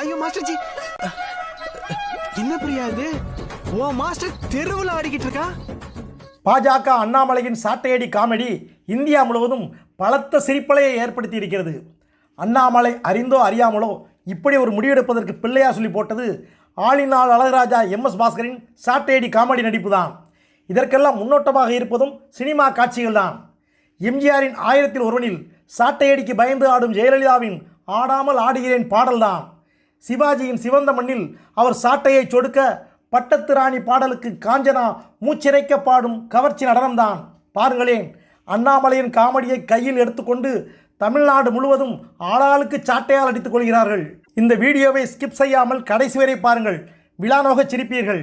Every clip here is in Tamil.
ஐயோ மாஸ்டர் ஜி. என்ன பிரியா இது? ஓ மாஸ்டர் தெருவில் ஆடிக்கிட்டு இருக்கா? பாஜக அண்ணாமலையின் சாட்டையடி காமெடி இந்தியா முழுவதும் பலத்த சிரிப்பலையை ஏற்படுத்தி இருக்கிறது. அண்ணாமலை அறிந்தோ அறியாமலோ இப்படி ஒரு முடிவெடுப்பதற்கு பிள்ளையா சொல்லி போட்டது ஆளினால் அழகராஜா எம் எஸ் பாஸ்கரின் சாட்டையடி காமெடி நடிப்பு தான் இதற்கெல்லாம் முன்னோட்டமாக இருப்பதும் சினிமா காட்சிகள் தான் எம்ஜிஆரின் ஆயிரத்தில் ஒருவனில் சாட்டையடிக்கு பயந்து ஆடும் ஜெயலலிதாவின் ஆடாமல் ஆடுகிறேன் பாடல்தான். சிவாஜியின் சிவந்த மண்ணில் அவர் சாட்டையை சொடுக்க பட்டத்து ராணி பாடலுக்கு காஞ்சனா மூச்சிறைக்க பாடும் கவர்ச்சி நடனம்தான். பாருங்களேன் அண்ணாமலையின் காமெடியை கையில் எடுத்துக்கொண்டு தமிழ்நாடு முழுவதும் ஆளாளுக்கு சாட்டையால் அடித்துக் கொள்கிறார்கள். இந்த வீடியோவை ஸ்கிப் செய்யாமல் கடைசி வரை பாருங்கள். விழா நோகச் சிரிப்பீர்கள்.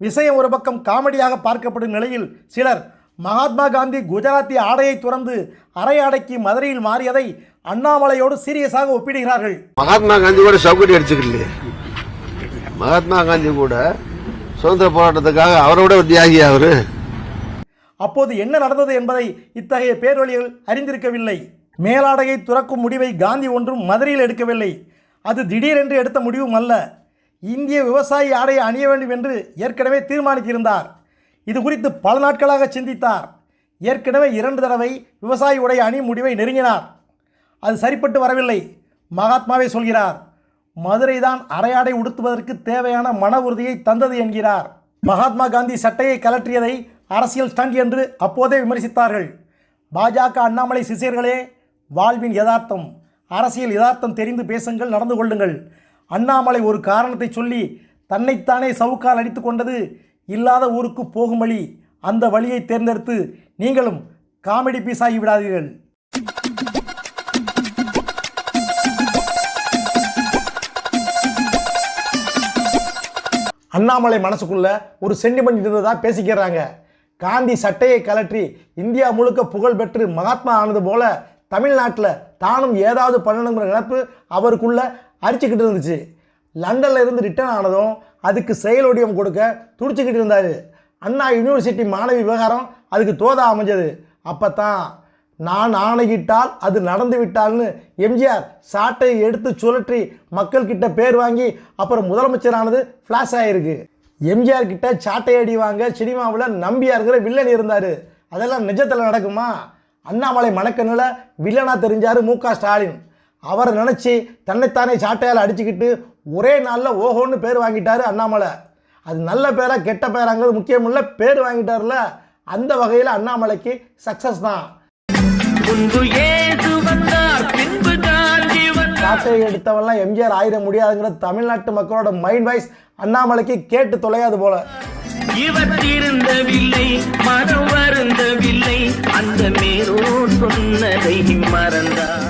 விஷயம் ஒரு பக்கம் காமெடியாக பார்க்கப்படும் நிலையில் சிலர் மகாத்மா காந்தி குஜராத்தி ஆடையை துறந்து அரை ஆடைக்கு மதுரையில் மாறியதை அண்ணாமலையோடு சீரியஸாக ஒப்பிடுகிறார்கள். மகாத்மா காந்தி கூட சவுக்கடி அடிச்சுக்கலையே மகாத்மா காந்தி கூட சுதந்திர போராட்டத்துக்காக அவரோட ஒரு தியாகி அவரு. அப்போது என்ன நடந்தது என்பதை இத்தகைய பேர்வழிகள் அறிந்திருக்கவில்லை. மேலாடையை துறக்கும் முடிவை காந்தி ஒன்றும் மதுரையில் எடுக்கவில்லை. அது திடீரென்று எடுத்த முடிவும் அல்ல. இந்திய விவசாயி ஆடையை அணிய வேண்டும் என்று ஏற்கனவே தீர்மானித்திருந்தார். இது குறித்து பல நாட்களாக சிந்தித்தார். ஏற்கனவே இரண்டு தடவை விவசாயி உடை அணி முடிவை நெருங்கினார். அது சரிப்பட்டு வரவில்லை. மகாத்மாவே சொல்கிறார் மதுரை தான் அரையாடை உடுத்துவதற்கு தேவையான மன உறுதியை தந்தது என்கிறார். மகாத்மா காந்தி சட்டையை கலற்றியதை அரசியல் ஸ்டண்ட் என்று அப்போதே விமர்சித்தார்கள். பாஜக அண்ணாமலை சிசியர்களே வாழ்வின் யதார்த்தம் அரசியல் யதார்த்தம் தெரிந்து பேசுங்கள் நடந்து கொள்ளுங்கள். அண்ணாமலை ஒரு காரணத்தை சொல்லி தன்னைத்தானே சவுக்கால் அடித்து கொண்டது இல்லாத ஊருக்கு போகும் வழி அந்த வழியை தேர்ந்தெடுத்து நீங்களும் காமெடி பீஸ் ஆகி விடாதீர்கள். அண்ணாமலை மனசுக்குள்ள ஒரு சென்டிமெண்ட் இருந்ததா பேசிக்கிறாங்க. காந்தி சட்டையை கலற்றி இந்தியா முழுக்க புகழ் பெற்று மகாத்மா ஆனது போல தமிழ்நாட்டில் தானும் ஏதாவது பண்ணணுங்கிற நினப்பு அவருக்குள்ள அரிச்சுக்கிட்டு இருந்துச்சு. லண்டனில் இருந்து ரிட்டர்ன் ஆனதும் அதுக்கு செயலொடியம் கொடுக்க துடிச்சுக்கிட்டு இருந்தார். அண்ணா யூனிவர்சிட்டி மாணவி விவகாரம் அதுக்கு தோதா அமைஞ்சது. அப்போ தான் நான் ஆணையிட்டால் அது நடந்து விட்டால்னு எம்ஜிஆர் சாட்டை எடுத்து சுழற்றி மக்கள்கிட்ட பேர் வாங்கி அப்புறம் முதலமைச்சரானது ஃப்ளாஷ் ஆகிருக்கு எம்ஜிஆர் கிட்ட சாட்டை அடி வாங்க சினிமாவில் நம்பியாருங்கிற வில்லன் இருந்தார். அதெல்லாம் நிஜத்தில் நடக்குமா? அண்ணாமலை மணக்கண்ணில் வில்லனாக தெரிஞ்சார் மு க ஸ்டாலின். அவரை நினச்சி தன்னைத்தானே சாட்டையால் அடிச்சுக்கிட்டு ஒரே நாளில் ஓஹோன்னு பேர் வாங்கிட்டாரு அண்ணாமலை. அது நல்ல பேரா கெட்ட பேராங்கிறது முக்கியம் இல்லை பேர் வாங்கிட்டார்ல அந்த வகையில் அண்ணாமலைக்கு சக்ஸஸ் தான். சாட்டை எடுத்தவன்லாம் எம்ஜிஆர் ஆயிட முடியாதுங்கிற தமிழ்நாட்டு மக்களோட மைண்ட் வாய்ஸ் அண்ணாமலைக்கு கேட்டு தொலையாது போல. இவர் திருந்தவில்லை மனம் வருந்தவில்லை அந்த மேரோ சொன்னதை மறந்தார்.